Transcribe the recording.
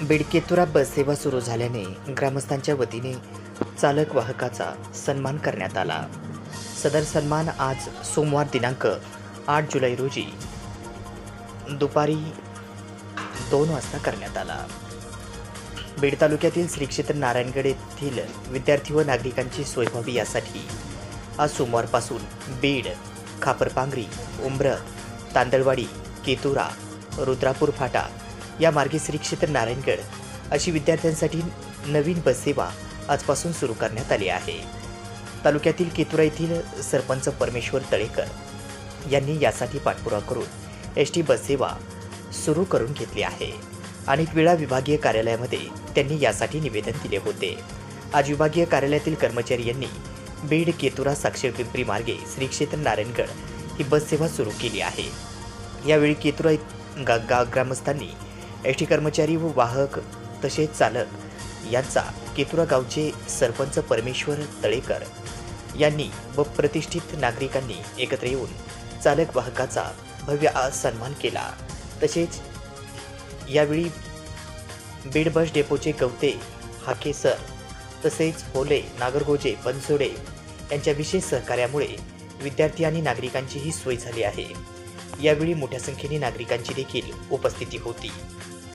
बिडकेतुरा बस सेवा सुरू झाल्याने ग्रामस्थांच्या वतीने चालक वाहकाचा सन्मान करण्यात आला. सदर सन्मान आज सोमवार दिनांक आठ जुलै रोजी दुपारी दोन वाजता करण्यात आला. बीड तालुक्यातील श्री क्षेत्र नारायणगड येथील विद्यार्थी व नागरिकांची सोय व्हावी यासाठी आज सोमवारपासून बीड खापरपांगरी उंब्र तांदळवाडी केतुरा रुद्रापूर फाटा या मार्गे श्री क्षेत्र नारायणगड अशी विद्यार्थ्यांसाठी नवीन बससेवा आजपासून सुरू करण्यात आली आहे. तालुक्यातील केतुरा येथील सरपंच परमेश्वर तळेकर यांनी यासाठी पाठपुरावा करून एस टी बससेवा सुरू करून घेतली आहे. अनेक वेळा विभागीय कार्यालयामध्ये त्यांनी यासाठी निवेदन दिले होते. आज विभागीय कार्यालयातील कर्मचारी यांनी बीड केतुरा साक्षर पिंपरी मार्गे श्री क्षेत्र नारायणगड ही बससेवा सुरू केली आहे. यावेळी केतुरा गा गा ग्रामस्थांनी एस टी कर्मचारी व वाहक तसेच चालक यांचा केतुरा गावचे सरपंच परमेश्वर तळेकर यांनी व प्रतिष्ठित नागरिकांनी एकत्र येऊन चालक वाहकाचा भव्य सन्मान केला. तसेच यावेळी बीड बस डेपोचे गवते हाके सर तसेच होले नागरगोजे बनसोडे यांच्या विशेष सहकार्यामुळे विद्यार्थी आणि नागरिकांचीही सोय झाली आहे. यावेळी मोठ्या संख्येने नागरिकांची देखील उपस्थिती होती.